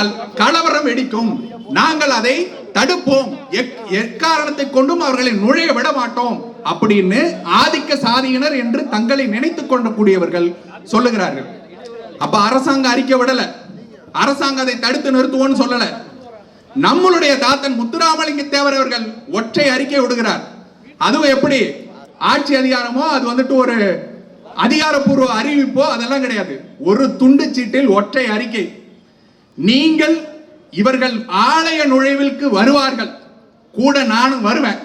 என்றால் கலவரம் வெடிக்கும் நாங்கள் அதை தடுப்போம். எக்- எக்காரணத்தை கொண்டும் அவர்களை நுழைய விட மாட்டோம். அப்படின்னு ஆதிக்க சாதியினர் என்று தங்களை நினைத்துக் கொள்ளக்கூடியவர்கள் சொல்லுகிறார்கள். அப்ப அரசாங்கம் அறிக்கை விடல. அரசாங்கம் அதை தடுத்து நிறுத்துவோம்னு சொல்லல. நம்மளுடைய தாத்தன் முத்துராமலிங்க தேவர் அவர்கள் ஒற்றை அறிக்கை விடுகிறார். அதுவும் எப்படி? ஆட்சி அதிகாரமோ அது வந்துட்டு ஒரு அதிகாரப்பூர்வ அறிவிப்போ அதெல்லாம் கிடையாது. ஒரு துண்டு சீட்டில் ஒற்றை அறிக்கை. நீங்கள் இவர்கள் ஆலய நுழைவிற்கு வருவார்கள். கூட நானும் வருவேன்.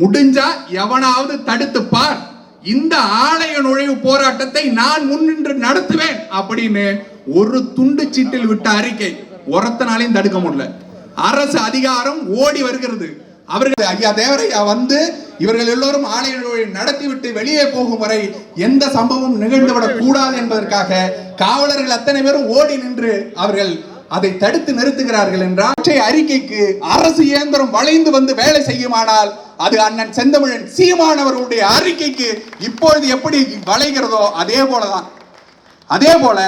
முடிஞ்சா எவனாவது தடுத்து பார். இந்த ஆலய நுழைவு போராட்டத்தை நான் முன்னின்று நடத்துவேன் அப்படின்னு ஒரு துண்டு சீட்டில் விட்ட அறிக்கை ஒருத்தனாலையும் தடுக்க முடியல. அரசு அதிகாரம் ஓடி வருகிறது. அவர்கள் ஐயா தேவரையா வந்து இவர்கள் எல்லோரும் ஆலய நுழைவை நடத்திவிட்டு வெளியே போகும் வரை எந்த சம்பவம் நிகழ்ந்துவிடக் கூடாது என்பதற்காக காவலர்கள் அத்தனை பேரும் ஓடி நின்று அவர்கள் அதை தடுத்து நிறுத்துகிறார்கள் என்றால் அறிக்கைக்கு அரசு இயந்திரம் வளைந்து வந்து வேலை செய்யுமானால் அது அண்ணன் செந்தமிழன் சீமானவர்களுடைய அறிக்கைக்கு இப்பொழுது எப்படி வளைகிறதோ அதே போலதான். அதே போல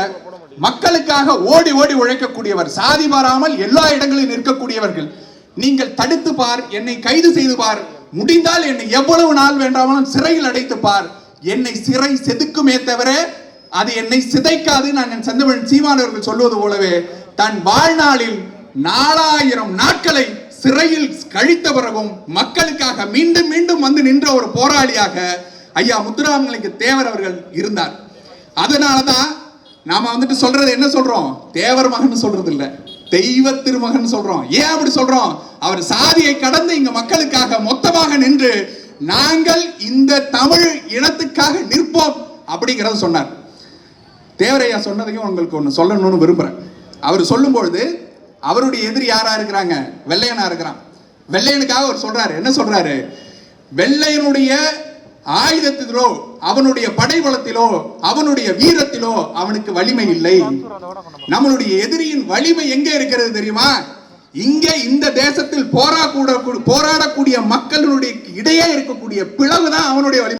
மக்களுக்காக ஓடி ஓடி உழைக்கக்கூடியவர் சாதி மாறாமல் எல்லா இடங்களிலும் நிற்கக்கூடியவர்கள் நீங்கள் தடுத்து பார் என்னை கைது செய்து பார். முடிந்தால் என்னை எவ்வளவு நாள் வேண்டாமலும் சிறையில் அடைத்து பார். என்னை சிறை செதுக்குமே தவிர அது என்னை சிதைக்காது நான் என் செந்தமிழன் சீமானவர்கள் சொல்வது போலவே தன் வாழ்நாளில் நாலாயிரம் நாட்களை சிறையில் கழித்த பிறகும் மக்களுக்காக மீண்டும் மீண்டும் வந்து நின்ற ஒரு போராளியாக ஐயா முத்துராமலிங்க தேவர் அவர்கள் இருந்தார். அதனாலதான் நாம வந்துட்டு சொல்றது என்ன சொல்றோம்? தேவர் மகன் சொல்றது இல்ல தெய்வ திருமகன் சொல்றோம். ஏன் அப்படி சொல்றோம்? அவர் சாதியை கடந்து இங்க மக்களுக்காக மொத்தமாக நின்று நாங்கள் இந்த தமிழ் இனத்துக்காக நிற்போம் அப்படிங்கறத சொன்னார். தேவரையா சொன்னதையும் உங்களுக்கு ஒன்று சொல்லணும்னு விரும்புறேன். அவர் சொல்லும்பொழுது அவருடைய எதிரி யாரா இருக்கிறாங்க? வெள்ளையனா இருக்கிறான். வெள்ளையனுக்காக அவர் சொல்றாரு. என்ன சொல்றாரு? வெள்ளையனுடைய ஆயுதத்திலோ அவனுடைய படைபலத்திலோ அவனுடைய வீரத்திலோ அவனுக்கு வலிமை இல்லை. நம்மளுடைய எதிரியின் வலிமை எங்க இருக்கிறது தெரியுமா? இங்கே இந்த தேசத்தில் போராட போராடக்கூடிய மக்களுடைய இடையே இருக்கக்கூடிய பிளவு